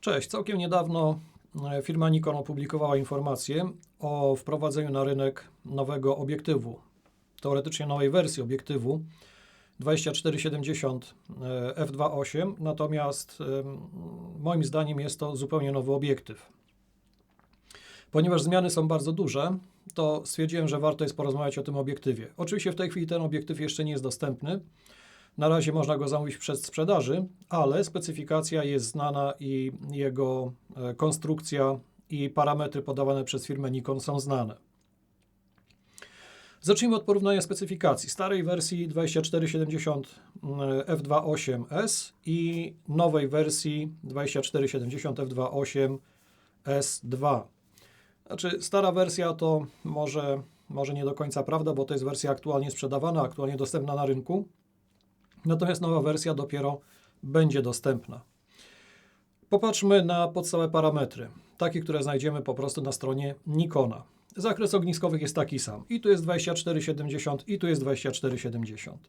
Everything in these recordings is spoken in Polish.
Cześć, całkiem niedawno e, firma Nikon opublikowała informację o wprowadzeniu na rynek nowego obiektywu, teoretycznie nowej wersji obiektywu 2470 e, f2.8, natomiast em, moim zdaniem jest to zupełnie nowy obiektyw. Ponieważ zmiany są bardzo duże, to stwierdziłem, że warto jest porozmawiać o tym obiektywie. Oczywiście w tej chwili ten obiektyw jeszcze nie jest dostępny. Na razie można go zamówić przez sprzedaży, ale specyfikacja jest znana i jego e, konstrukcja i parametry podawane przez firmę Nikon są znane. Zacznijmy od porównania specyfikacji starej wersji 2470 f2.8s i nowej wersji 2470 f2.8 S2. Znaczy, stara wersja to może, może nie do końca prawda, bo to jest wersja aktualnie sprzedawana, aktualnie dostępna na rynku. Natomiast nowa wersja dopiero będzie dostępna. Popatrzmy na podstawowe parametry, takie, które znajdziemy po prostu na stronie Nikona. Zakres ogniskowych jest taki sam. I tu jest 2470, i tu jest 2470.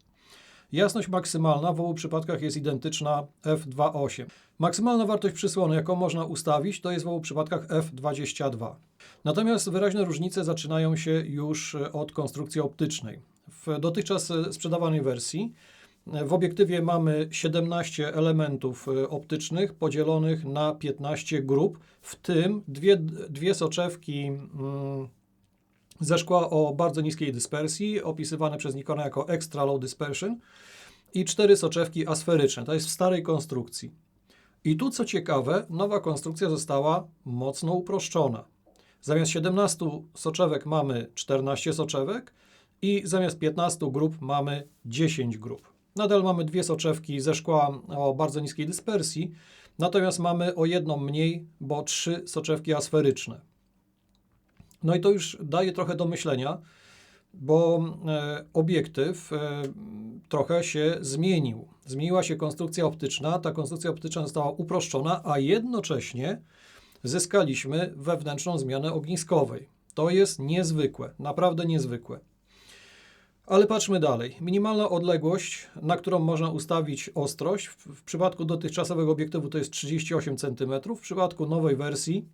Jasność maksymalna w obu przypadkach jest identyczna f2.8. Maksymalna wartość przysłony, jaką można ustawić, to jest w obu przypadkach f22. Natomiast wyraźne różnice zaczynają się już od konstrukcji optycznej. W dotychczas sprzedawanej wersji w obiektywie mamy 17 elementów y, optycznych podzielonych na 15 grup, w tym dwie, dwie soczewki mm, ze szkła o bardzo niskiej dyspersji, opisywane przez Nikona jako Extra Low Dispersion i cztery soczewki asferyczne. To jest w starej konstrukcji. I tu, co ciekawe, nowa konstrukcja została mocno uproszczona. Zamiast 17 soczewek mamy 14 soczewek i zamiast 15 grup mamy 10 grup. Nadal mamy dwie soczewki ze szkła o bardzo niskiej dyspersji, natomiast mamy o jedną mniej, bo trzy soczewki asferyczne. No i to już daje trochę do myślenia, bo e, obiektyw e, trochę się zmienił. Zmieniła się konstrukcja optyczna, ta konstrukcja optyczna została uproszczona, a jednocześnie zyskaliśmy wewnętrzną zmianę ogniskowej. To jest niezwykłe, naprawdę niezwykłe. Ale patrzmy dalej. Minimalna odległość, na którą można ustawić ostrość, w, przypadku dotychczasowego obiektywu to jest 38 cm, w przypadku nowej wersji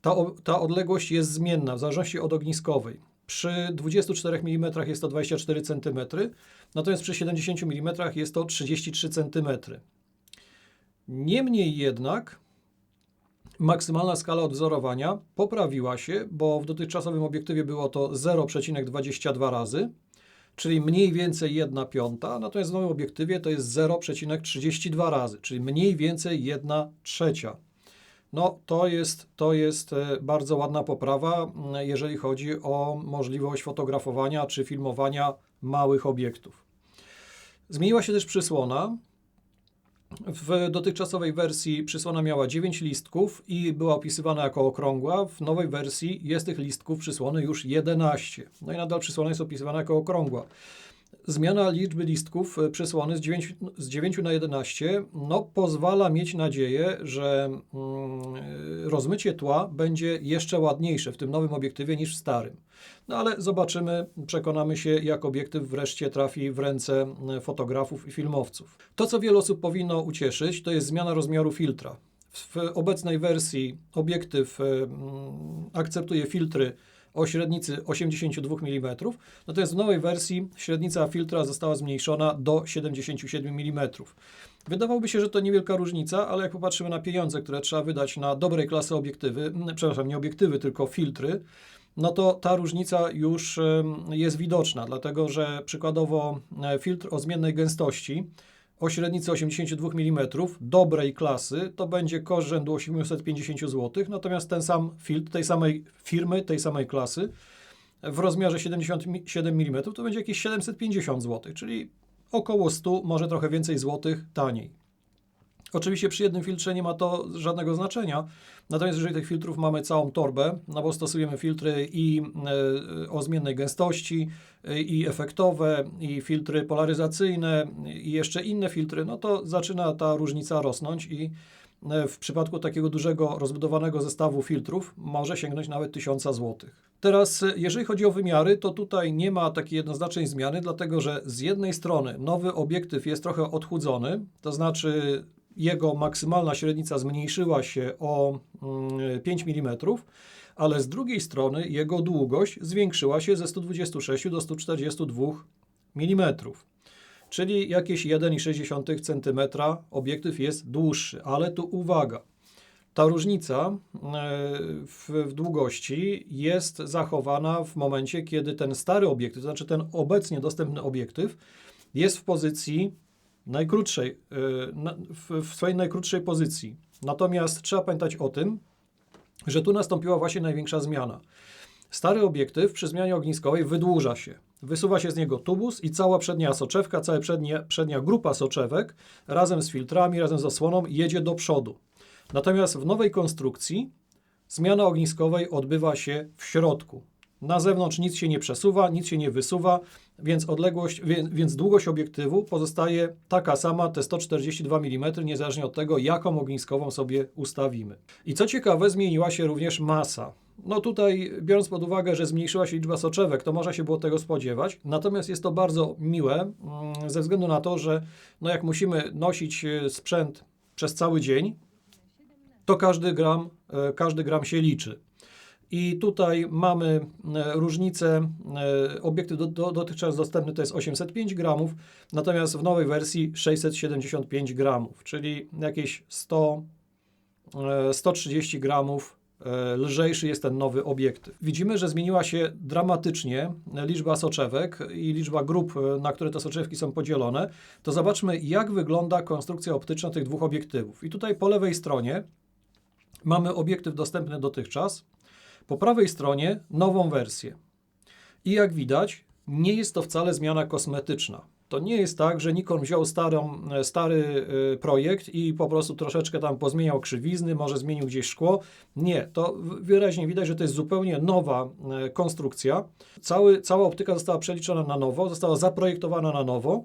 ta, ta odległość jest zmienna w zależności od ogniskowej. Przy 24 mm jest to 24 cm, natomiast przy 70 mm jest to 33 cm. Niemniej jednak maksymalna skala odwzorowania poprawiła się, bo w dotychczasowym obiektywie było to 0,22 razy, czyli mniej więcej 1 piąta, natomiast w nowym obiektywie to jest 0,32 razy, czyli mniej więcej 1 trzecia. No, to jest, to jest e, bardzo ładna poprawa, m, jeżeli chodzi o możliwość fotografowania czy filmowania małych obiektów. Zmieniła się też przysłona. W dotychczasowej wersji przysłona miała 9 listków i była opisywana jako okrągła. W nowej wersji jest tych listków przysłony już 11. No i nadal przysłona jest opisywana jako okrągła. Zmiana liczby listków e, przysłony z 9, z 9 na 11 no, pozwala mieć nadzieję, że mm, e, rozmycie tła będzie jeszcze ładniejsze w tym nowym obiektywie niż w starym. No ale zobaczymy, przekonamy się, jak obiektyw wreszcie trafi w ręce e, fotografów i filmowców. To, co wiele osób powinno ucieszyć, to jest zmiana rozmiaru filtra. W obecnej wersji obiektyw mm, akceptuje filtry o średnicy 82 mm, natomiast w nowej wersji średnica filtra została zmniejszona do 77 mm. Wydawałoby się, że to niewielka różnica, ale jak popatrzymy na pieniądze, które trzeba wydać na dobrej klasy obiektywy, przepraszam, nie obiektywy, tylko filtry, no to ta różnica już jest widoczna, dlatego że przykładowo e, filtr o zmiennej gęstości o średnicy 82 mm dobrej klasy to będzie koszt rzędu 850 zł, natomiast ten sam filtr tej samej firmy, tej samej klasy w rozmiarze 77 mm to będzie jakieś 750 zł, czyli około 100, może trochę więcej złotych taniej. Oczywiście przy jednym filtrze nie ma to żadnego znaczenia, natomiast jeżeli tych filtrów mamy całą torbę, no bo stosujemy filtry i e, o zmiennej gęstości, i efektowe, i filtry polaryzacyjne, i jeszcze inne filtry, no to zaczyna ta różnica rosnąć i e, w przypadku takiego dużego, rozbudowanego zestawu filtrów może sięgnąć nawet 1000 zł. Teraz, e, jeżeli chodzi o wymiary, to tutaj nie ma takiej jednoznacznej zmiany, dlatego że z jednej strony nowy obiektyw jest trochę odchudzony, to znaczy jego maksymalna średnica zmniejszyła się o mm, 5 mm, ale z drugiej strony jego długość zwiększyła się ze 126 do 142 mm. Czyli jakieś 1,6 cm obiektyw jest dłuższy, ale tu uwaga. Ta różnica e, w, w, długości jest zachowana w momencie, kiedy ten stary obiektyw, to znaczy ten obecnie dostępny obiektyw, jest w pozycji najkrótszej, w, w swojej najkrótszej pozycji. Natomiast trzeba pamiętać o tym, że tu nastąpiła właśnie największa zmiana. Stary obiektyw przy zmianie ogniskowej wydłuża się. Wysuwa się z niego tubus i cała przednia soczewka, cała przednia, przednia grupa soczewek razem z filtrami, razem z osłoną jedzie do przodu. Natomiast w nowej konstrukcji zmiana ogniskowej odbywa się w środku. Na zewnątrz nic się nie przesuwa, nic się nie wysuwa, więc odległość, więc, długość obiektywu pozostaje taka sama, te 142 mm, niezależnie od tego, jaką ogniskową sobie ustawimy. I co ciekawe, zmieniła się również masa. No tutaj, biorąc pod uwagę, że zmniejszyła się liczba soczewek, to można się było tego spodziewać. Natomiast jest to bardzo miłe, mm, ze względu na to, że no jak musimy nosić e, sprzęt przez cały dzień, to każdy gram, e, każdy gram się liczy. I tutaj mamy e, różnicę. Obiekty do, do, dotychczas dostępny to jest 805 gramów, natomiast w nowej wersji 675 gramów, czyli jakieś 100, 130 gramów E, lżejszy jest ten nowy obiektyw. Widzimy, że zmieniła się dramatycznie liczba soczewek i liczba grup, e, na które te soczewki są podzielone. To zobaczmy, jak wygląda konstrukcja optyczna tych dwóch obiektywów. I tutaj po lewej stronie mamy obiektyw dostępny dotychczas, po prawej stronie nową wersję. I jak widać, nie jest to wcale zmiana kosmetyczna. To nie jest tak, że Nikon wziął starą, e, stary e, projekt i po prostu troszeczkę tam pozmieniał krzywizny, może zmienił gdzieś szkło. Nie, to wyraźnie widać, że to jest zupełnie nowa e, konstrukcja. Cały, cała optyka została przeliczona na nowo, została zaprojektowana na nowo.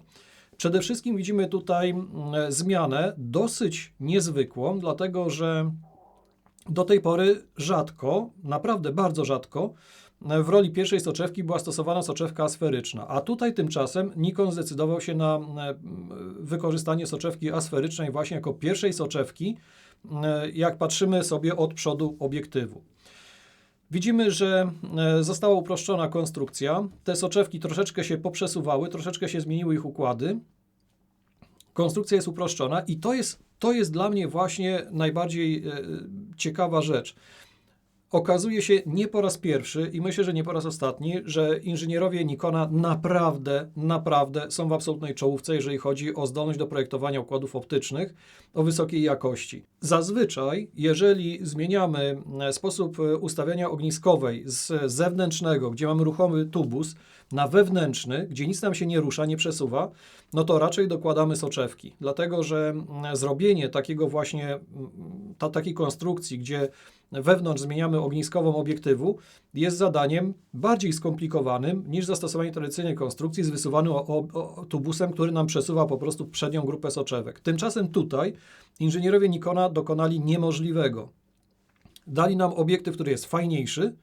Przede wszystkim widzimy tutaj zmianę dosyć niezwykłą, dlatego że do tej pory rzadko, naprawdę bardzo rzadko, w roli pierwszej soczewki była stosowana soczewka asferyczna, a tutaj tymczasem Nikon zdecydował się na e, wykorzystanie soczewki asferycznej właśnie jako pierwszej soczewki, e, jak patrzymy sobie od przodu obiektywu. Widzimy, że e, została uproszczona konstrukcja. Te soczewki troszeczkę się poprzesuwały, troszeczkę się zmieniły ich układy. Konstrukcja jest uproszczona i to jest, to jest dla mnie właśnie najbardziej ciekawa rzecz. Okazuje się nie po raz pierwszy i myślę, że nie po raz ostatni, że inżynierowie Nikona naprawdę, naprawdę są w absolutnej czołówce, jeżeli chodzi o zdolność do projektowania układów optycznych o wysokiej jakości. Zazwyczaj, jeżeli zmieniamy e, sposób e, ustawiania ogniskowej z zewnętrznego, gdzie mamy ruchomy tubus, na wewnętrzny, gdzie nic nam się nie rusza, nie przesuwa, no to raczej dokładamy soczewki. Dlatego, że zrobienie takiego właśnie, ta, takiej konstrukcji, gdzie wewnątrz zmieniamy ogniskową obiektywu, jest zadaniem bardziej skomplikowanym niż zastosowanie tradycyjnej konstrukcji z wysuwanym tubusem, który nam przesuwa po prostu przednią grupę soczewek. Tymczasem tutaj inżynierowie Nikona dokonali niemożliwego. Dali nam obiektyw, który jest fajniejszy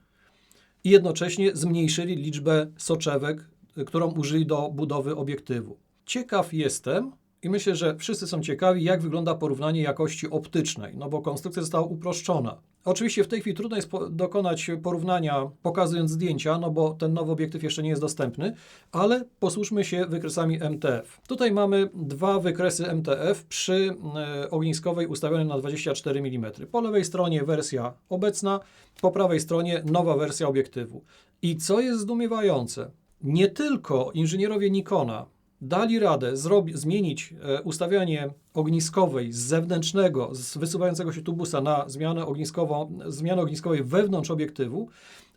i jednocześnie zmniejszyli liczbę soczewek, którą użyli do budowy obiektywu. Ciekaw jestem, i myślę, że wszyscy są ciekawi, jak wygląda porównanie jakości optycznej, no bo konstrukcja została uproszczona. Oczywiście w tej chwili trudno jest dokonać porównania pokazując zdjęcia, no bo ten nowy obiektyw jeszcze nie jest dostępny, ale posłużmy się wykresami MTF. Tutaj mamy dwa wykresy MTF przy e, ogniskowej ustawionej na 24 mm. Po lewej stronie wersja obecna, po prawej stronie nowa wersja obiektywu. I co jest zdumiewające, nie tylko inżynierowie Nikona dali radę zrobi, zmienić e, ustawianie ogniskowej z zewnętrznego, z wysuwającego się tubusa na zmianę ogniskową, zmianę ogniskowej wewnątrz obiektywu,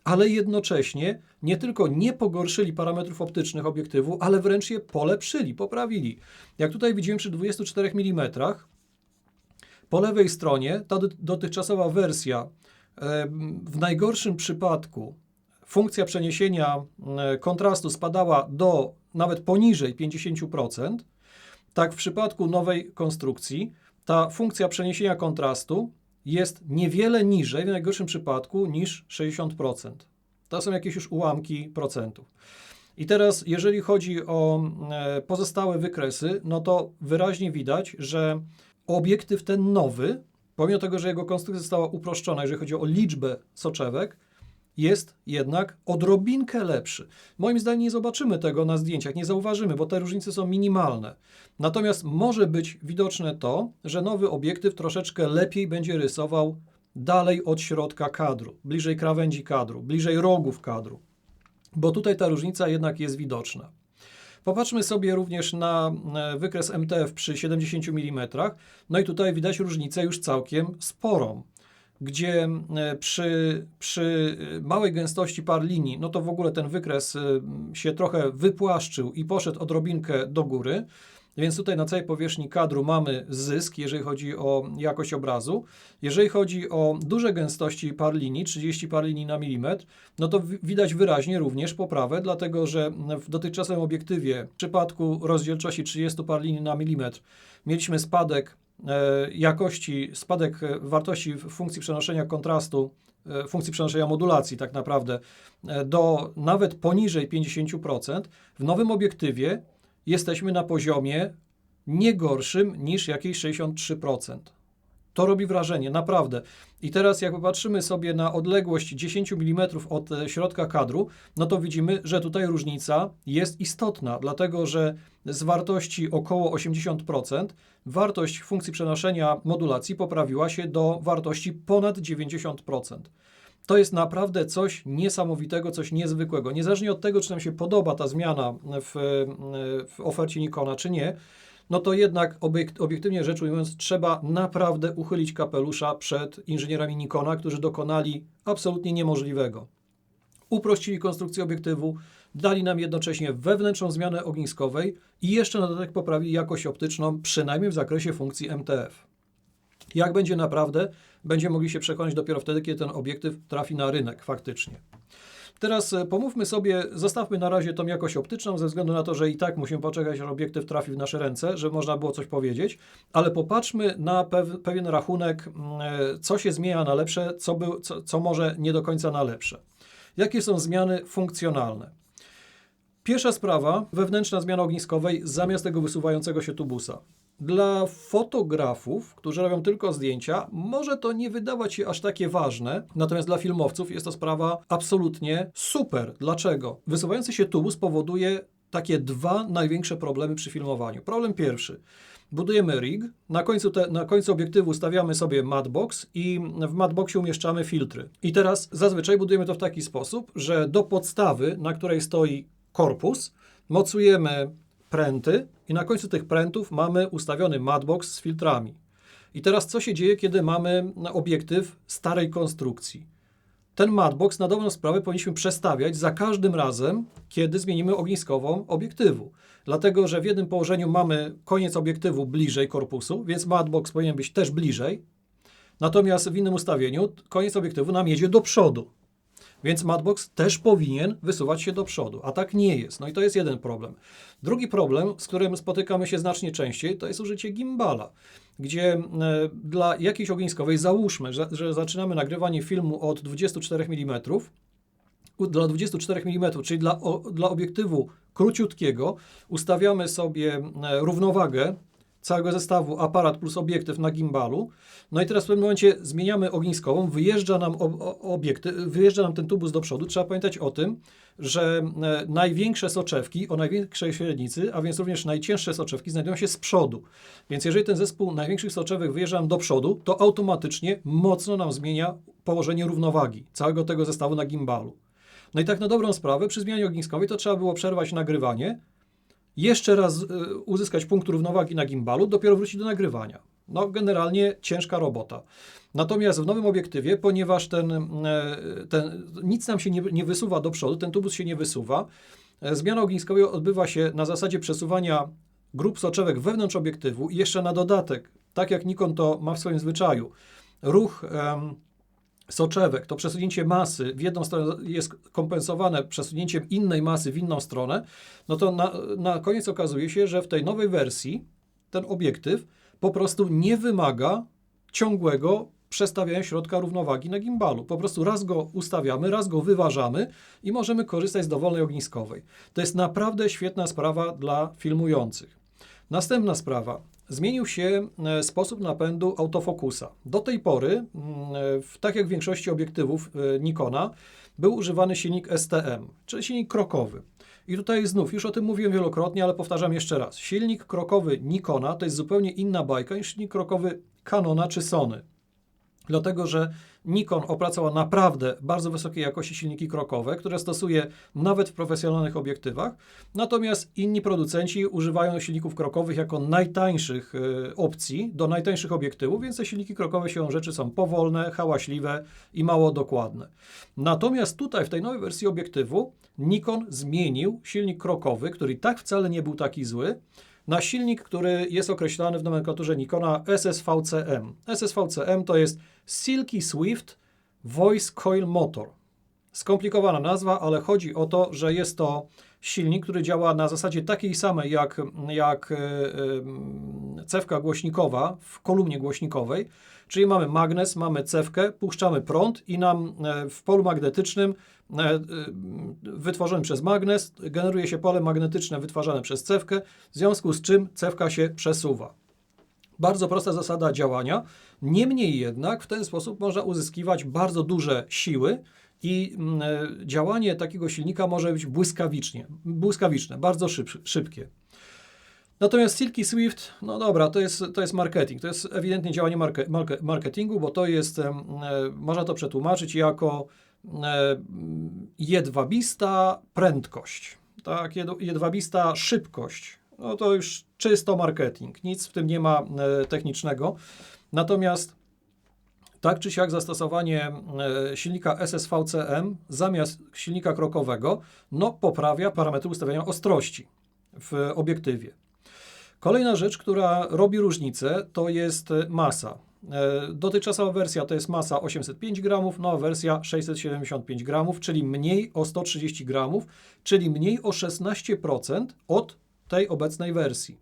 ale jednocześnie nie tylko nie pogorszyli parametrów optycznych obiektywu, ale wręcz je polepszyli, poprawili. Jak tutaj widzimy przy 24 mm, po lewej stronie ta dotychczasowa wersja w najgorszym przypadku funkcja przeniesienia e, kontrastu spadała do nawet poniżej 50%, tak w przypadku nowej konstrukcji ta funkcja przeniesienia kontrastu jest niewiele niżej, w najgorszym przypadku, niż 60%. To są jakieś już ułamki procentów. I teraz, jeżeli chodzi o e, pozostałe wykresy, no to wyraźnie widać, że obiektyw ten nowy, pomimo tego, że jego konstrukcja została uproszczona, jeżeli chodzi o liczbę soczewek, jest jednak odrobinkę lepszy. Moim zdaniem nie zobaczymy tego na zdjęciach, nie zauważymy, bo te różnice są minimalne. Natomiast może być widoczne to, że nowy obiektyw troszeczkę lepiej będzie rysował dalej od środka kadru, bliżej krawędzi kadru, bliżej rogów kadru, bo tutaj ta różnica jednak jest widoczna. Popatrzmy sobie również na e, wykres MTF przy 70 mm. No i tutaj widać różnicę już całkiem sporą, gdzie e, przy, przy e, małej gęstości par linii, no to w ogóle ten wykres e, się trochę wypłaszczył i poszedł odrobinkę do góry. Więc tutaj na całej powierzchni kadru mamy zysk, jeżeli chodzi o jakość obrazu. Jeżeli chodzi o duże gęstości par linii, 30 par linii na milimetr, no to wi- widać wyraźnie również poprawę, dlatego że w dotychczasowym obiektywie w przypadku rozdzielczości 30 par linii na milimetr mieliśmy spadek jakości, spadek e, wartości funkcji przenoszenia kontrastu, e, funkcji przenoszenia modulacji tak naprawdę e, do nawet poniżej 50%. W nowym obiektywie jesteśmy na poziomie nie gorszym niż jakieś 63%. To robi wrażenie, naprawdę. I teraz, jak popatrzymy sobie na odległość 10 mm od e, środka kadru, no to widzimy, że tutaj różnica jest istotna, dlatego że z wartości około 80% wartość funkcji przenoszenia modulacji poprawiła się do wartości ponad 90%. To jest naprawdę coś niesamowitego, coś niezwykłego. Niezależnie od tego, czy nam się podoba ta zmiana w, w ofercie Nikona, czy nie, no to jednak obiekt, obiektywnie rzecz ujmując, trzeba naprawdę uchylić kapelusza przed inżynierami Nikona, którzy dokonali absolutnie niemożliwego. Uprościli konstrukcję obiektywu, dali nam jednocześnie wewnętrzną zmianę ogniskowej i jeszcze na dodatek poprawili jakość optyczną, przynajmniej w zakresie funkcji MTF. Jak będzie naprawdę, będziemy mogli się przekonać dopiero wtedy, kiedy ten obiektyw trafi na rynek faktycznie. Teraz e, pomówmy sobie, zostawmy na razie tą jakość optyczną, ze względu na to, że i tak musimy poczekać, aż obiektyw trafi w nasze ręce, żeby można było coś powiedzieć, ale popatrzmy na pew, pewien rachunek, mm, e, co się zmienia na lepsze, co, co, co może nie do końca na lepsze. Jakie są zmiany funkcjonalne? Pierwsza sprawa, wewnętrzna zmiana ogniskowej zamiast tego wysuwającego się tubusa. Dla fotografów, którzy robią tylko zdjęcia, może to nie wydawać się aż takie ważne, natomiast dla filmowców jest to sprawa absolutnie super. Dlaczego? Wysuwający się tubus powoduje takie dwa największe problemy przy filmowaniu. Problem pierwszy. Budujemy rig, na końcu, te, na końcu obiektywu stawiamy sobie matbox i w matboxie umieszczamy filtry. I teraz zazwyczaj budujemy to w taki sposób, że do podstawy, na której stoi korpus, mocujemy pręty i na końcu tych prętów mamy ustawiony matbox z filtrami. I teraz co się dzieje, kiedy mamy obiektyw starej konstrukcji? Ten matbox na dobrą sprawę powinniśmy przestawiać za każdym razem, kiedy zmienimy ogniskową obiektywu. Dlatego, że w jednym położeniu mamy koniec obiektywu bliżej korpusu, więc matbox powinien być też bliżej. Natomiast w innym ustawieniu koniec obiektywu nam jedzie do przodu. Więc matbox też powinien wysuwać się do przodu, a tak nie jest. No i to jest jeden problem. Drugi problem, z którym spotykamy się znacznie częściej, to jest użycie gimbala, gdzie e, dla jakiejś ogniskowej, załóżmy, że, że zaczynamy nagrywanie filmu od 24 mm, dla 24 mm, czyli dla, o, dla obiektywu króciutkiego, ustawiamy sobie e, równowagę całego zestawu aparat plus obiektyw na gimbalu. No i teraz w pewnym momencie zmieniamy ogniskową, wyjeżdża nam ob, o- obiektyw, wyjeżdża nam ten tubus do przodu. Trzeba pamiętać o tym, że e, największe soczewki o największej średnicy, a więc również najcięższe soczewki znajdują się z przodu. Więc jeżeli ten zespół największych soczewek wyjeżdża nam do przodu, to automatycznie mocno nam zmienia położenie równowagi całego tego zestawu na gimbalu. No i tak na dobrą sprawę, przy zmianie ogniskowej to trzeba było przerwać nagrywanie, jeszcze raz y, uzyskać punkt równowagi na gimbalu, dopiero wrócić do nagrywania. No, generalnie ciężka robota. Natomiast w nowym obiektywie, ponieważ ten, e, ten, nic nam się nie, nie wysuwa do przodu, ten tubus się nie wysuwa, e, zmiana ogniskowa odbywa się na zasadzie przesuwania grup soczewek wewnątrz obiektywu i jeszcze na dodatek, tak jak Nikon to ma w swoim zwyczaju, ruch em, soczewek, to przesunięcie masy w jedną stronę jest kompensowane przesunięciem innej masy w inną stronę, no to na, na koniec okazuje się, że w tej nowej wersji ten obiektyw po prostu nie wymaga ciągłego przestawiania środka równowagi na gimbalu. Po prostu raz go ustawiamy, raz go wyważamy i możemy korzystać z dowolnej ogniskowej. To jest naprawdę świetna sprawa dla filmujących. Następna sprawa. Zmienił się e, sposób napędu autofokusa. Do tej pory, mm, e, tak jak w większości obiektywów e, Nikona, był używany silnik STM, czyli silnik krokowy. I tutaj znów, już o tym mówiłem wielokrotnie, ale powtarzam jeszcze raz. Silnik krokowy Nikona to jest zupełnie inna bajka niż silnik krokowy Canona czy Sony. Dlatego, że Nikon opracował naprawdę bardzo wysokiej jakości silniki krokowe, które stosuje nawet w profesjonalnych obiektywach, natomiast inni producenci używają silników krokowych jako najtańszych e, opcji do najtańszych obiektywów, więc te silniki krokowe siłą rzeczy są powolne, hałaśliwe i mało dokładne. Natomiast tutaj w tej nowej wersji obiektywu Nikon zmienił silnik krokowy, który i tak wcale nie był taki zły, na silnik, który jest określany w nomenklaturze Nikona SSVCM. SSVCM to jest Silky Swift Voice Coil Motor. Skomplikowana nazwa, ale chodzi o to, że jest to silnik, który działa na zasadzie takiej samej jak, jak cewka głośnikowa w kolumnie głośnikowej, czyli mamy magnes, mamy cewkę, puszczamy prąd i nam e, w polu magnetycznym e, e, wytworzonym przez magnes generuje się pole magnetyczne wytwarzane przez cewkę, w związku z czym cewka się przesuwa. Bardzo prosta zasada działania. Niemniej jednak w ten sposób można uzyskiwać bardzo duże siły i mm, działanie takiego silnika może być błyskawicznie, błyskawiczne, bardzo szyb, szybkie. Natomiast Silky Swift, no dobra, to jest, to jest marketing. To jest ewidentnie działanie marke, marke, marketingu, bo to jest, e, można to przetłumaczyć jako e, jedwabista prędkość, tak, jed- jedwabista szybkość. No to już czysto marketing, nic w tym nie ma e, technicznego. Natomiast tak czy siak zastosowanie e, silnika SSVCM zamiast silnika krokowego, no poprawia parametry ustawiania ostrości w obiektywie. Kolejna rzecz, która robi różnicę, to jest e, masa. E, Dotychczasowa wersja to jest masa 805 gramów, nowa wersja 675 gramów, czyli mniej o 130 gramów, czyli mniej o 16% od tej obecnej wersji.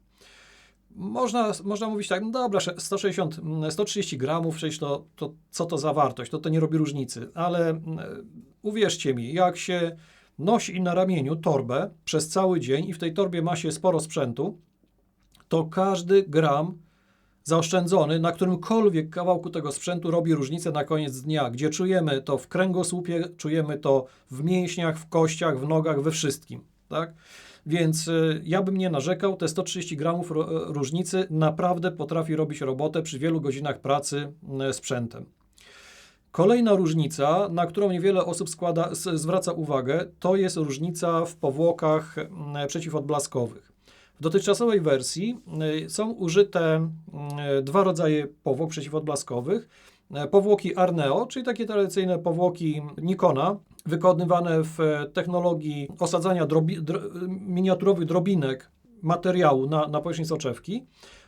Można, można mówić tak, no dobra, sze- 160, mm, 130 gramów, przecież to, to co to za wartość, to to nie robi różnicy, ale mm, uwierzcie mi, jak się nosi na ramieniu torbę przez cały dzień i w tej torbie ma się sporo sprzętu, to każdy gram zaoszczędzony na którymkolwiek kawałku tego sprzętu robi różnicę na koniec dnia, gdzie czujemy to w kręgosłupie, czujemy to w mięśniach, w kościach, w nogach, we wszystkim, tak? Więc y, ja bym nie narzekał, te 130 gramów e, różnicy naprawdę potrafi robić robotę przy wielu godzinach pracy sprzętem. Kolejna różnica, na którą niewiele osób składa, zwraca uwagę, to jest różnica w powłokach przeciwodblaskowych. W dotychczasowej wersji y, są użyte y, dwa rodzaje powłok przeciwodblaskowych. Y, Powłoki Arneo, czyli takie tradycyjne powłoki Nikona, wykonywane w e, technologii osadzania drobi, dro, miniaturowych drobinek materiału na, na powierzchni soczewki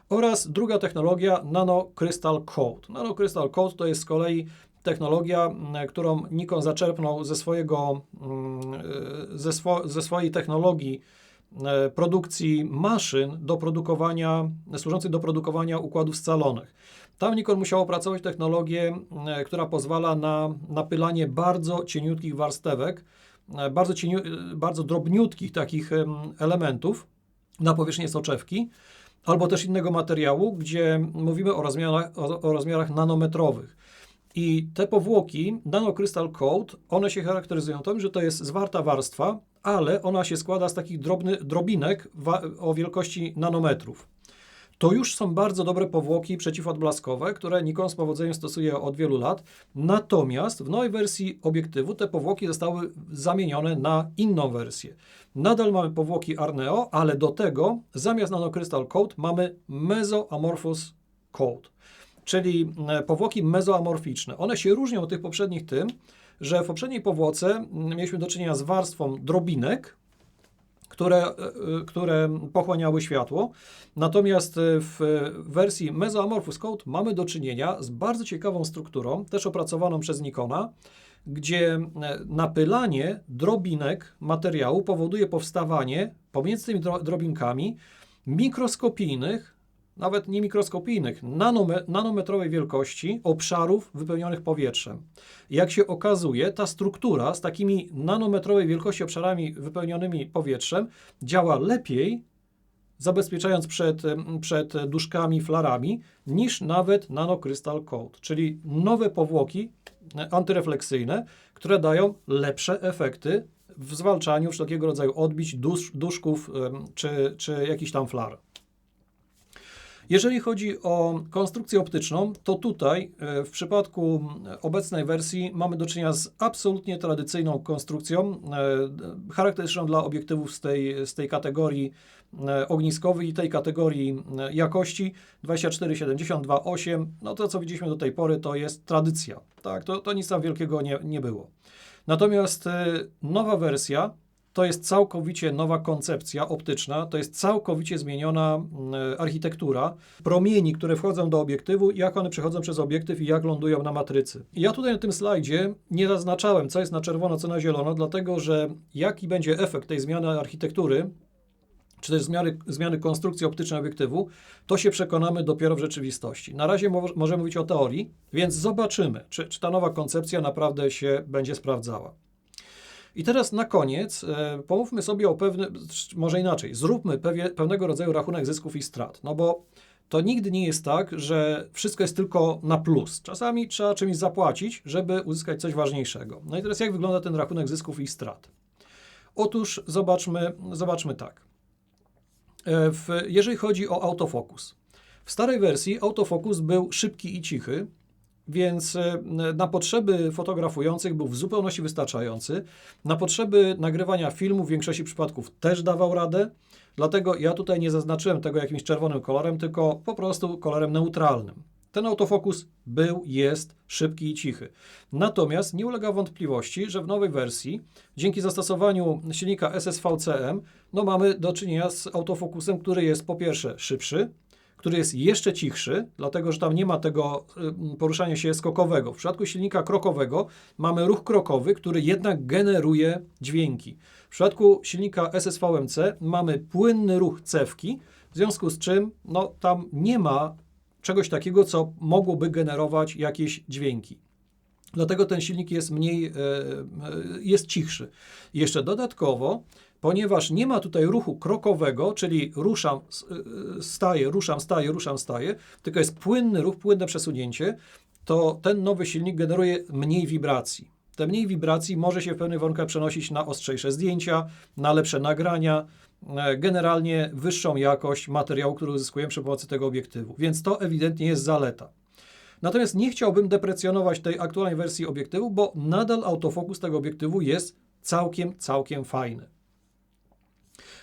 oraz druga technologia Nano Crystal Coat. Nano Crystal Coat to jest z kolei technologia, którą Nikon zaczerpnął ze swojego, mm, ze, swo, ze swojej technologii produkcji maszyn do produkowania, służących do produkowania układów scalonych. Tam Nikon musiał opracować technologię, e, która pozwala na napylanie bardzo cieniutkich warstewek, e, bardzo, cieniu, e, bardzo drobniutkich takich em, elementów na powierzchnię soczewki, albo też innego materiału, gdzie mówimy o rozmiarach, o, o rozmiarach nanometrowych. I te powłoki Nano Crystal Coat, one się charakteryzują tym, że to jest zwarta warstwa, ale ona się składa z takich drobny, drobinek o wielkości nanometrów. To już są bardzo dobre powłoki przeciwodblaskowe, które Nikon z powodzeniem stosuje od wielu lat. Natomiast w nowej wersji obiektywu te powłoki zostały zamienione na inną wersję. Nadal mamy powłoki Arneo, ale do tego zamiast Nano Crystal Coat mamy Mesoamorphous Coat, czyli e, powłoki mezoamorficzne. One się różnią od tych poprzednich tym, że w poprzedniej powłoce mm, mieliśmy do czynienia z warstwą drobinek, które, e, e, które pochłaniały światło. Natomiast e, w wersji Mesoamorphous Coat mamy do czynienia z bardzo ciekawą strukturą, też opracowaną przez Nikona, gdzie napylanie drobinek materiału powoduje powstawanie pomiędzy tymi dro- drobinkami mikroskopijnych, nawet nie mikroskopijnych, nanome, nanometrowej wielkości obszarów wypełnionych powietrzem. Jak się okazuje, ta struktura z takimi nanometrowej wielkości obszarami wypełnionymi powietrzem działa lepiej zabezpieczając przed, przed duszkami, flarami, niż nawet Nano Crystal Coat, czyli nowe powłoki e, antyrefleksyjne, które dają lepsze efekty w zwalczaniu wszelkiego rodzaju odbić, dusz, duszków czy, czy jakiś tam flar. Jeżeli chodzi o konstrukcję optyczną, to tutaj e, w przypadku obecnej wersji mamy do czynienia z absolutnie tradycyjną konstrukcją, e, charakterystyczną dla obiektywów z tej, z tej kategorii e, ogniskowej i tej kategorii jakości 24-70-2.8. No to, co widzieliśmy do tej pory, to jest tradycja. Tak, to, to nic tam wielkiego nie, nie było. Natomiast nowa wersja to jest całkowicie nowa koncepcja optyczna, to jest całkowicie zmieniona mm, architektura promieni, które wchodzą do obiektywu, jak one przechodzą przez obiektyw i jak lądują na matrycy. Ja tutaj na tym slajdzie nie zaznaczałem, co jest na czerwono, co na zielono, dlatego że jaki będzie efekt tej zmiany architektury, czy też zmiany, zmiany konstrukcji optycznej obiektywu, to się przekonamy dopiero w rzeczywistości. Na razie mo możemy mówić o teorii, więc zobaczymy, czy, czy ta nowa koncepcja naprawdę się będzie sprawdzała. I teraz na koniec e, pomówmy sobie o pewnym, może inaczej, zróbmy pewie, pewnego rodzaju rachunek zysków i strat, no bo to nigdy nie jest tak, że wszystko jest tylko na plus. Czasami trzeba czymś zapłacić, żeby uzyskać coś ważniejszego. No i teraz jak wygląda ten rachunek zysków i strat? Otóż zobaczmy, zobaczmy tak. E, W, jeżeli chodzi o autofokus. W starej wersji autofokus był szybki i cichy, więc e, na potrzeby fotografujących był w zupełności wystarczający. Na potrzeby nagrywania filmu w większości przypadków też dawał radę. Dlatego ja tutaj nie zaznaczyłem tego jakimś czerwonym kolorem, tylko po prostu kolorem neutralnym. Ten autofokus był, jest szybki i cichy. Natomiast nie ulega wątpliwości, że w nowej wersji, dzięki zastosowaniu silnika SSVCM, no mamy do czynienia z autofokusem, który jest po pierwsze szybszy, który jest jeszcze cichszy, dlatego że tam nie ma tego y, poruszania się skokowego. W przypadku silnika krokowego mamy ruch krokowy, który jednak generuje dźwięki. W przypadku silnika SSVMC mamy płynny ruch cewki, w związku z czym no, tam nie ma czegoś takiego, co mogłoby generować jakieś dźwięki. Dlatego ten silnik jest mniej, e, e, jest cichszy. Jeszcze dodatkowo, ponieważ nie ma tutaj ruchu krokowego, czyli ruszam, s- e, staję, ruszam, staję, ruszam, staję, tylko jest płynny ruch, płynne przesunięcie, to ten nowy silnik generuje mniej wibracji. Te mniej wibracji może się w pewnych warunkach przenosić na ostrzejsze zdjęcia, na lepsze nagrania, e, generalnie wyższą jakość materiału, który uzyskujemy przy pomocy tego obiektywu. Więc to ewidentnie jest zaleta. Natomiast nie chciałbym deprecjonować tej aktualnej wersji obiektywu, bo nadal autofokus tego obiektywu jest całkiem, całkiem fajny.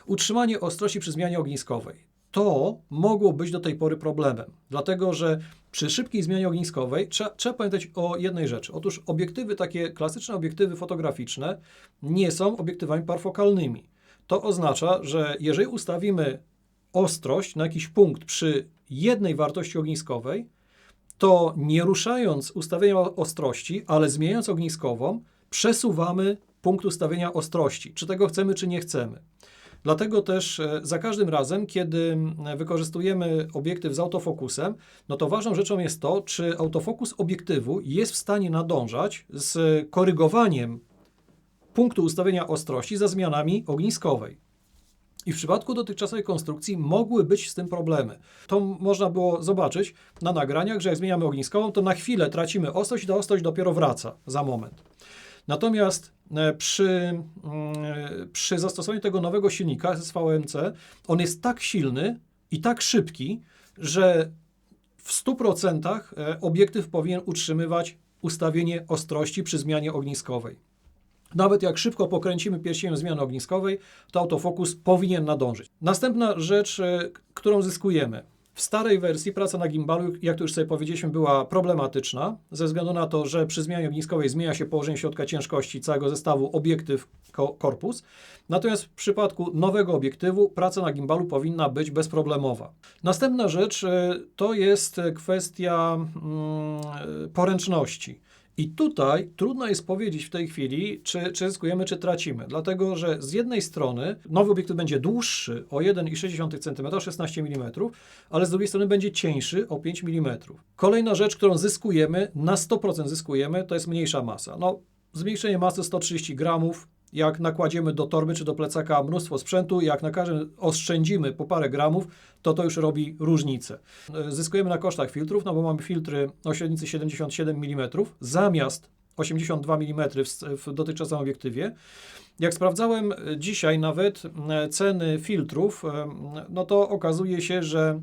Utrzymanie ostrości przy zmianie ogniskowej. To mogło być do tej pory problemem, dlatego że przy szybkiej zmianie ogniskowej trzeba, trzeba pamiętać o jednej rzeczy. Otóż obiektywy, takie klasyczne obiektywy fotograficzne, nie są obiektywami parfokalnymi. To oznacza, że jeżeli ustawimy ostrość na jakiś punkt przy jednej wartości ogniskowej, to nie ruszając ustawienia ostrości, ale zmieniając ogniskową, przesuwamy punkt ustawienia ostrości, czy tego chcemy, czy nie chcemy. Dlatego też e, za każdym razem, kiedy m, wykorzystujemy obiektyw z autofokusem, no to ważną rzeczą jest to, czy autofokus obiektywu jest w stanie nadążać z korygowaniem punktu ustawienia ostrości za zmianami ogniskowej. I w przypadku dotychczasowej konstrukcji mogły być z tym problemy. To można było zobaczyć na nagraniach, że jak zmieniamy ogniskową, to na chwilę tracimy ostrość ta ostrość dopiero wraca za moment. Natomiast e, przy, mm, przy zastosowaniu tego nowego silnika SSVMC, on jest tak silny i tak szybki, że w 100% e, obiektyw powinien utrzymywać ustawienie ostrości przy zmianie ogniskowej. Nawet jak szybko pokręcimy pierścieniem zmiany ogniskowej, to autofokus powinien nadążyć. Następna rzecz, e, którą zyskujemy. W starej wersji praca na gimbalu, jak to już sobie powiedzieliśmy, była problematyczna, ze względu na to, że przy zmianie ogniskowej zmienia się położenie środka ciężkości całego zestawu obiektyw, ko korpus. Natomiast w przypadku nowego obiektywu praca na gimbalu powinna być bezproblemowa. Następna rzecz e, to jest kwestia mm, poręczności. I tutaj trudno jest powiedzieć w tej chwili, czy, czy zyskujemy, czy tracimy. Dlatego, że z jednej strony nowy obiektyw będzie dłuższy o 1,6 cm, 16 mm, ale z drugiej strony będzie cieńszy o 5 mm. Kolejna rzecz, którą zyskujemy, na 100% zyskujemy, to jest mniejsza masa. No, zmniejszenie masy 130 gramów jak nakładziemy do torby czy do plecaka mnóstwo sprzętu, jak na każdym oszczędzimy po parę gramów, to to już robi różnicę. Zyskujemy na kosztach filtrów, no bo mamy filtry o średnicy 77 mm zamiast 82 mm w, w dotychczasowym obiektywie. Jak sprawdzałem e, dzisiaj nawet e, ceny filtrów, e, no to okazuje się, że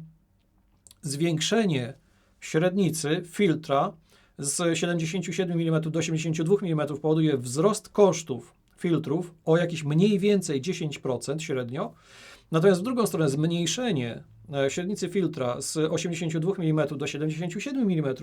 zwiększenie średnicy filtra z 77 mm do 82 mm powoduje wzrost kosztów filtrów o jakieś mniej więcej 10% średnio. Natomiast w drugą stronę zmniejszenie e, średnicy filtra z 82 mm do 77 mm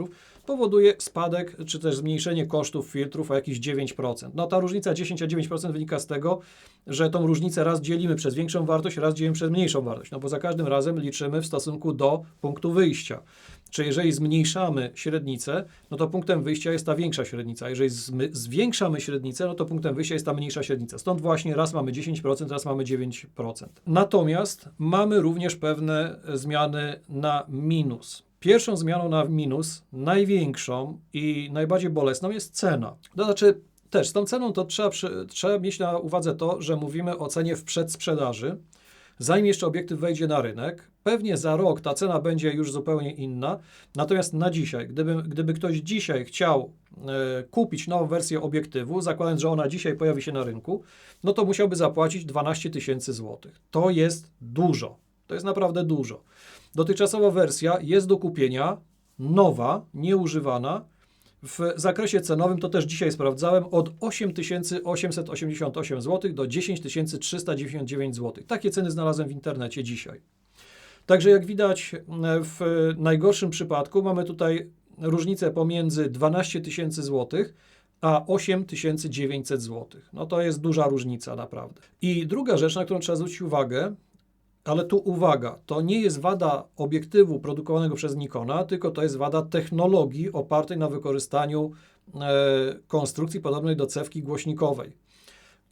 powoduje spadek czy też zmniejszenie kosztów filtrów o jakieś 9%. No ta różnica 10 a 9% wynika z tego, że tą różnicę raz dzielimy przez większą wartość, raz dzielimy przez mniejszą wartość, no bo za każdym razem liczymy w stosunku do punktu wyjścia. Czy jeżeli zmniejszamy średnicę, no to punktem wyjścia jest ta większa średnica. Jeżeli zwiększamy średnicę, no to punktem wyjścia jest ta mniejsza średnica. Stąd właśnie raz mamy 10%, raz mamy 9%. Natomiast mamy również pewne zmiany na minus. Pierwszą zmianą na minus, największą i najbardziej bolesną jest cena. To znaczy, też z tą ceną to trzeba, trzeba mieć na uwadze to, że mówimy o cenie w przedsprzedaży. Zanim jeszcze obiektyw wejdzie na rynek, pewnie za rok ta cena będzie już zupełnie inna. Natomiast na dzisiaj, gdyby, gdyby ktoś dzisiaj chciał e, kupić nową wersję obiektywu, zakładając, że ona dzisiaj pojawi się na rynku, no to musiałby zapłacić 12 tysięcy złotych. To jest dużo. To jest naprawdę dużo. Dotychczasowa wersja jest do kupienia, nowa, nieużywana. W zakresie cenowym, to też dzisiaj sprawdzałem, od 8888 zł do 10399 zł. Takie ceny znalazłem w internecie dzisiaj. Także jak widać, w najgorszym przypadku mamy tutaj różnicę pomiędzy 12 tysięcy złotych a 8900 złotych. No to jest duża różnica naprawdę. I druga rzecz, na którą trzeba zwrócić uwagę, ale tu uwaga, to nie jest wada obiektywu produkowanego przez Nikona, tylko to jest wada technologii opartej na wykorzystaniu e, konstrukcji podobnej do cewki głośnikowej.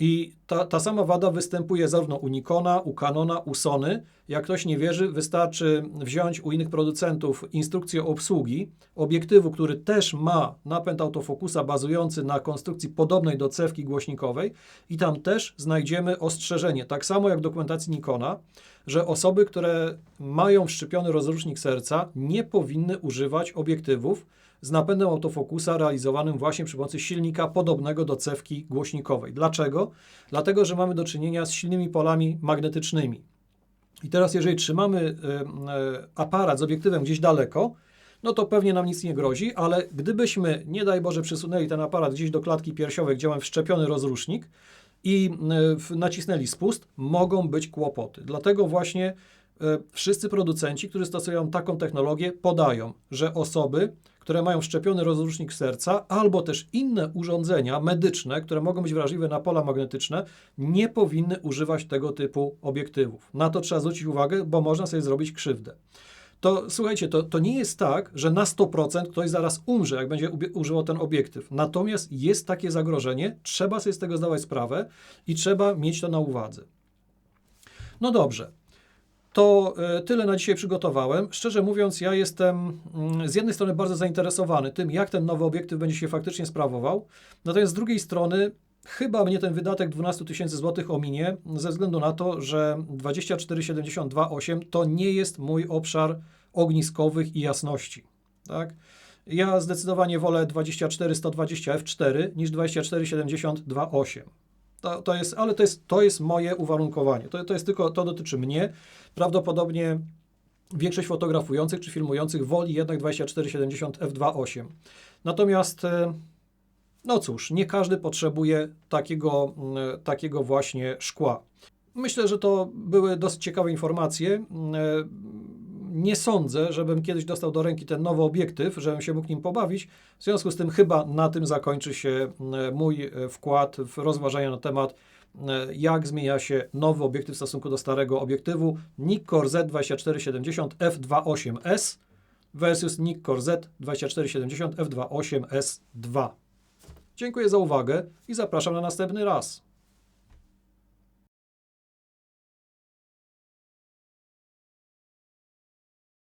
I ta, ta sama wada występuje zarówno u Nikona, u Canona, u Sony. Jak ktoś nie wierzy, wystarczy wziąć u innych producentów instrukcję obsługi obiektywu, który też ma napęd autofokusa bazujący na konstrukcji podobnej do cewki głośnikowej i tam też znajdziemy ostrzeżenie, tak samo jak w dokumentacji Nikona, że osoby, które mają wszczepiony rozrusznik serca, nie powinny używać obiektywów z napędem autofokusa realizowanym właśnie przy pomocy silnika podobnego do cewki głośnikowej. Dlaczego? Dlatego, że mamy do czynienia z silnymi polami magnetycznymi. I teraz, jeżeli trzymamy y, y, aparat z obiektywem gdzieś daleko, no to pewnie nam nic nie grozi, ale gdybyśmy, nie daj Boże, przysunęli ten aparat gdzieś do klatki piersiowej, gdzie mamy wszczepiony rozrusznik i w- nacisnęli spust, mogą być kłopoty. Dlatego właśnie wszyscy producenci, którzy stosują taką technologię, podają, że osoby, które mają wszczepiony rozrusznik serca, albo też inne urządzenia medyczne, które mogą być wrażliwe na pola magnetyczne, nie powinny używać tego typu obiektywów. Na to trzeba zwrócić uwagę, bo można sobie zrobić krzywdę. To słuchajcie, to, to nie jest tak, że na 100% ktoś zaraz umrze, jak będzie używał ten obiektyw. Natomiast jest takie zagrożenie, trzeba sobie z tego zdawać sprawę i trzeba mieć to na uwadze. No dobrze. To e, tyle na dzisiaj przygotowałem. Szczerze mówiąc, ja jestem mm, z jednej strony bardzo zainteresowany tym, jak ten nowy obiektyw będzie się faktycznie sprawował, natomiast z drugiej strony chyba mnie ten wydatek 12 tysięcy złotych ominie, ze względu na to, że 2472.8 to nie jest mój obszar ogniskowych i jasności. Tak? Ja zdecydowanie wolę 24120 f4 niż 2472.8. To, to jest, ale to jest, to jest moje uwarunkowanie. To, to jest tylko, to dotyczy mnie. Prawdopodobnie większość fotografujących czy filmujących woli jednak 2470 f2.8. Natomiast, e, no cóż, nie każdy potrzebuje takiego, mm, takiego właśnie szkła. Myślę, że to były dosyć ciekawe informacje. E, Nie sądzę, żebym kiedyś dostał do ręki ten nowy obiektyw, żebym się mógł nim pobawić. W związku z tym chyba na tym zakończy się mm, mój e, wkład w rozważania na temat, e, jak zmienia się nowy obiektyw w stosunku do starego obiektywu Nikkor Z2470 f2.8s versus Nikkor Z2470 f2.8s2. Dziękuję za uwagę i zapraszam na następny raz.